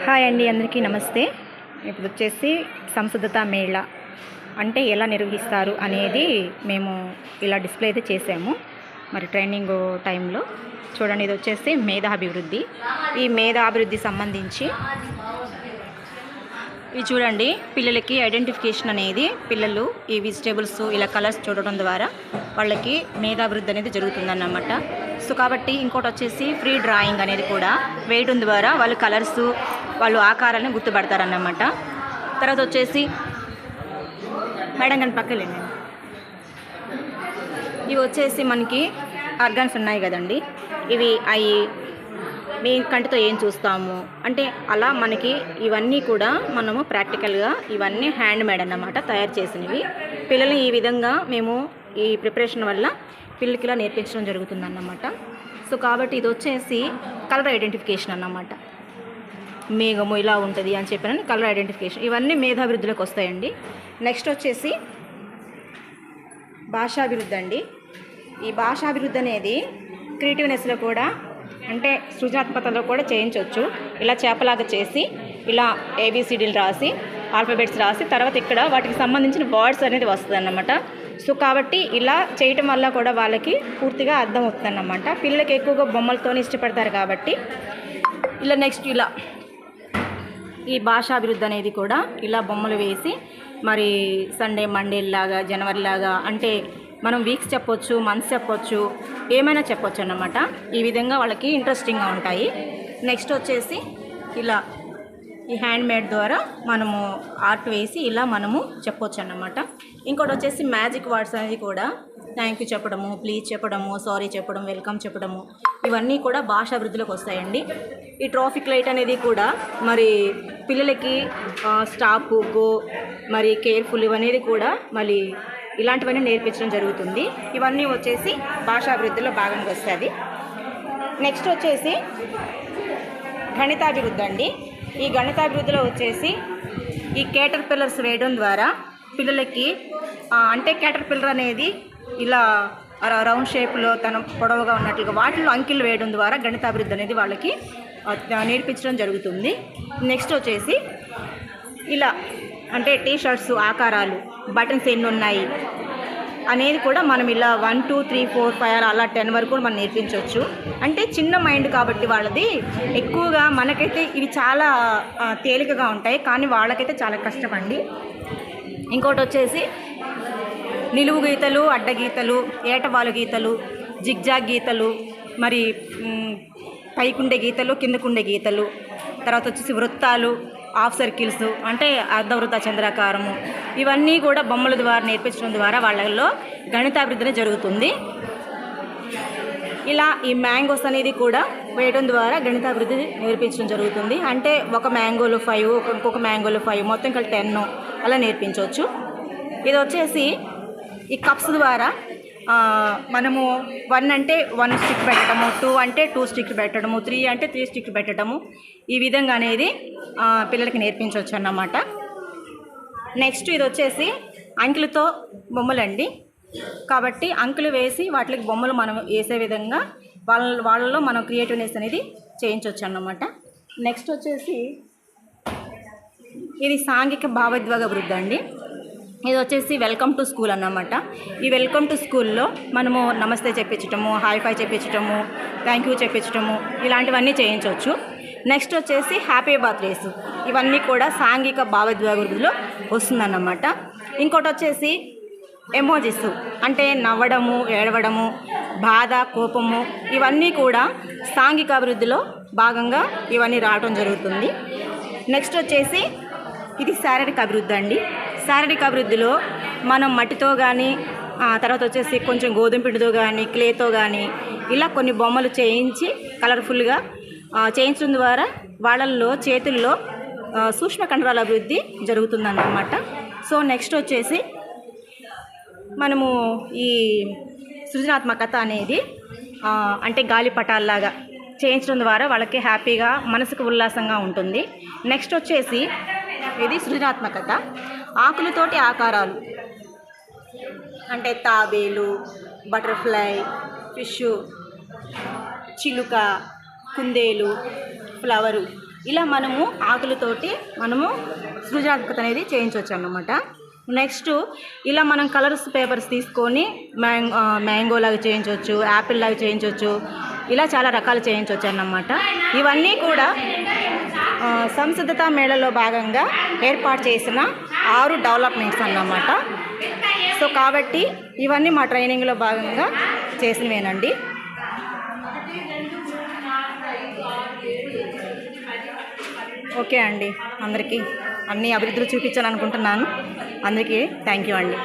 Hi అండి అందరికీ నమస్తే. ఇప్పుడు వచ్చేసి సంసిద్ధత మేళ. అంటే ఎలా నిర్వహిస్తారు అనేది మేము ఇలా డిస్ప్లే అయితే చేసాము. మరి ట్రైనింగ్ టైంలో చూడండి ఇది వచ్చేసి మేధాభివృద్ధి. ఈ మేధాభివృద్ధి సంబంధించి ఇది చూడండి పిల్లలకి ఐడెంటిఫికేషన్ అనేది పిల్లలు ఈ వెజిటేబుల్స్ ఇలా కలర్స్ చూడడం ద్వారా వాళ్ళకి మేధాభివృద్ధి అనేది జరుగుతుందన్నమాట. సో కాబట్టి ఇంకోటి వచ్చేసి ఫ్రీ డ్రాయింగ్ అనేది కూడా వేయడం ద్వారా వాళ్ళు కలర్స్ వాళ్ళు ఆకారాలను గుర్తుపడతారన్నమాట. తర్వాత వచ్చేసి మేడం కానీ పక్కలేండి ఇవి వచ్చేసి మనకి ఆర్గాన్స్ ఉన్నాయి కదండి. ఇవి అవి మీ కంటితో ఏం చూస్తాము? అంటే అలా మనకి ఇవన్నీ కూడా మనము ప్రాక్టికల్గా ఇవన్నీ హ్యాండ్ మేడ్ అన్నమాట తయారు చేసినవి. పిల్లల్ని ఈ విధంగా మేము ఈ ప్రిపరేషన్ వల్ల పిల్లలకి ఇలా నేర్పించడం జరుగుతుందన్నమాట. సో కాబట్టి ఇది వచ్చేసి కలర్ ఐడెంటిఫికేషన్ అన్నమాట. మేఘము ఇలా ఉంటుంది అని చెప్పిన కలర్ ఐడెంటిఫికేషన్ ఇవన్నీ మేధాభివృద్ధిలోకి వస్తాయండి. నెక్స్ట్ వచ్చేసి భాషాభివృద్ధి అండి. ఈ భాషాభివృద్ధి అనేది క్రియేటివ్నెస్లో కూడా అంటే సృజనాత్మకతలో కూడా చేయించవచ్చు. ఇలా చేపలాగా చేసి ఇలా ఏబిసిడీలు రాసి ఆల్ఫాబెట్స్ రాసి తర్వాత ఇక్కడ వాటికి సంబంధించిన వర్డ్స్ అనేది వస్తుంది అన్నమాట సో కాబట్టి ఇలా చేయటం వల్ల కూడా వాళ్ళకి పూర్తిగా అర్థం అవుతుంది అన్నమాట పిల్లలకి ఎక్కువగా బొమ్మలతోనే ఇష్టపడతారు కాబట్టి. ఇలా నెక్స్ట్ ఇలా ఈ భాషాభివృద్ధి అనేది కూడా ఇలా బొమ్మలు వేసి మరి సండే మండే లాగా జనవరి లాగా అంటే మనం వీక్స్ చెప్పొచ్చు మంత్స్ చెప్పొచ్చు ఏమైనా చెప్పొచ్చు అన్నమాట. ఈ విధంగా వాళ్ళకి ఇంట్రెస్టింగ్గా ఉంటాయి. నెక్స్ట్ వచ్చేసి ఇలా ఈ హ్యాండ్ మేడ్ ద్వారా మనము ఆర్ట్ వేసి ఇలా మనము చెప్పొచ్చు అన్నమాట. ఇంకోటి వచ్చేసి మ్యాజిక్ వర్డ్స్ అనేది కూడా థ్యాంక్ యూ చెప్పడము ప్లీజ్ చెప్పడము సారీ చెప్పడం వెల్కమ్ చెప్పడము. ఇవన్నీ కూడా భాషాభివృద్ధిలోకి వస్తాయండి. ఈ ట్రాఫిక్ లైట్ అనేది కూడా మరి పిల్లలకి స్టాప్ గో మరి కేర్ఫుల్ ఇవనేది కూడా మళ్ళీ ఇలాంటివన్నీ నేర్పించడం జరుగుతుంది. ఇవన్నీ వచ్చేసి భాషాభివృద్ధిలో భాగంగా వస్తుంది. నెక్స్ట్ వచ్చేసి గణితాభివృద్ధి అండి. ఈ గణితాభివృద్ధిలో వచ్చేసి ఈ కేటర్ పిల్లర్స్ వేయడం ద్వారా పిల్లలకి అంటే కేటర్ పిల్లర్ అనేది ఇలా రౌండ్ షేప్లో తన పొడవుగా ఉన్నట్లుగా వాటిలో అంకెలు వేయడం ద్వారా గణితాభివృద్ధి అనేది వాళ్ళకి నేర్పించడం జరుగుతుంది. నెక్స్ట్ వచ్చేసి ఇలా అంటే టీ షర్ట్స్ ఆకారాలు బటన్స్ ఎన్ని ఉన్నాయి అనేది కూడా మనం ఇలా one two three four five అలా టెన్ వరకు కూడా మనం నేర్పించవచ్చు అంటే చిన్న మైండ్ కాబట్టి వాళ్ళది ఎక్కువగా మనకైతే ఇవి చాలా తేలికగా ఉంటాయి. కానీ వాళ్ళకైతే చాలా కష్టమండి ఇంకోటి వచ్చేసి నిలువు గీతలు అడ్డ గీతలు ఏటవాలు గీతలు జిగ్జాగ్ గీతలు మరి పైకుండే గీతలు కిందకుండే గీతలు తర్వాత వచ్చేసి వృత్తాలు హాఫ్ సర్కిల్స్ అంటే అర్ధవృత్త చంద్రాకారము. ఇవన్నీ కూడా బొమ్మల ద్వారా నేర్పించడం ద్వారా వాళ్ళల్లో గణితాభివృద్ధి జరుగుతుంది. ఇలా ఈ మ్యాంగోస్ అనేది కూడా వేయడం ద్వారా గణితాభివృద్ధి నేర్పించడం జరుగుతుంది. అంటే ఒక మ్యాంగోలు ఫైవ్ ఇంకొక మ్యాంగోలు ఫైవ్ మొత్తం కలిసి టెన్ అలా నేర్పించవచ్చు. ఇది వచ్చేసి ఈ కప్స్ ద్వారా మనము వన్ అంటే వన్ స్టిక్ పెట్టడము టూ అంటే టూ స్టిక్ పెట్టడము త్రీ అంటే త్రీ స్టిక్ పెట్టడము. ఈ విధంగా అనేది పిల్లలకి నేర్పించవచ్చు అన్నమాట. నెక్స్ట్ ఇది వచ్చేసి అంకులతో బొమ్మలండి. కాబట్టి అంకులు వేసి వాటికి బొమ్మలు మనం వేసే విధంగా వాళ్ళ వాళ్ళలో మనం క్రియేటివ్నెస్ అనేది చేయించవచ్చు అన్నమాట. నెక్స్ట్ వచ్చేసి ఇది సాంఘిక భావోద్వేగ వృద్ధి అండి. ఇది వచ్చేసి వెల్కమ్ టు స్కూల్ అన్నమాట. ఈ వెల్కమ్ టు స్కూల్లో మనము నమస్తే చెప్పించటము హాయ్ ఫై చెప్పించటము థ్యాంక్ యూ చెప్పించటము ఇలాంటివన్నీ చేయించవచ్చు. నెక్స్ట్ వచ్చేసి హ్యాపీ బర్త్డేస్. ఇవన్నీ కూడా సాంఘిక భావోద్వేగ వస్తుందన్నమాట. ఇంకోటి వచ్చేసి ఎమోజిస్ అంటే నవ్వడము ఏడవడము బాధ కోపము ఇవన్నీ కూడా సాంఘిక అభివృద్ధిలో భాగంగా ఇవన్నీ రావడం జరుగుతుంది. నెక్స్ట్ వచ్చేసి ఇది శారీరక అభివృద్ధి అండి. శారీరక అభివృద్ధిలో మనం మట్టితో కానీ తర్వాత వచ్చేసి కొంచెం గోధుమ పిండితో కానీ క్లేతో కానీ ఇలా కొన్ని బొమ్మలు చేయించి కలర్ఫుల్గా చేయించడం ద్వారా వాళ్ళల్లో చేతుల్లో సూక్ష్మ కండరాల అభివృద్ధి జరుగుతుందన్నమాట. సో నెక్స్ట్ వచ్చేసి మనము ఈ సృజనాత్మకత అనేది అంటే గాలిపటాల్లాగా చేయించడం ద్వారా వాళ్ళకి హ్యాపీగా మనసుకు ఉల్లాసంగా ఉంటుంది. నెక్స్ట్ వచ్చేసి ఇది సృజనాత్మకత ఆకులతోటి ఆకారాలు. అంటే తాబేలు బటర్ఫ్లై ఫిష్ చిలుక కుందేలు ఫ్లవరు. ఇలా మనము ఆకులతోటి మనము సృజనాత్మకత అనేది చేయించవచ్చు అన్నమాట. నెక్స్ట్ ఇలా మనం కలర్స్ పేపర్స్ తీసుకొని మ్యాంగ్ మ్యాంగో లాగా చేయించవచ్చు యాపిల్ లాగా చేయించవచ్చు ఇలా చాలా రకాలు చేయించవచ్చు అన్నమాట. ఇవన్నీ కూడా సంసిద్ధత మేళలో భాగంగా ఏర్పాటు చేసిన ఆరు డెవలప్మెంట్స్ అన్నమాట. సో కాబట్టి ఇవన్నీ మా ట్రైనింగ్లో భాగంగా చేసినవేనండి. ఓకే అండి. అందరికీ అన్ని అభివృద్ధులు చూపించాలనుకుంటున్నాను. అందరికీ థ్యాంక్ యూ అండి.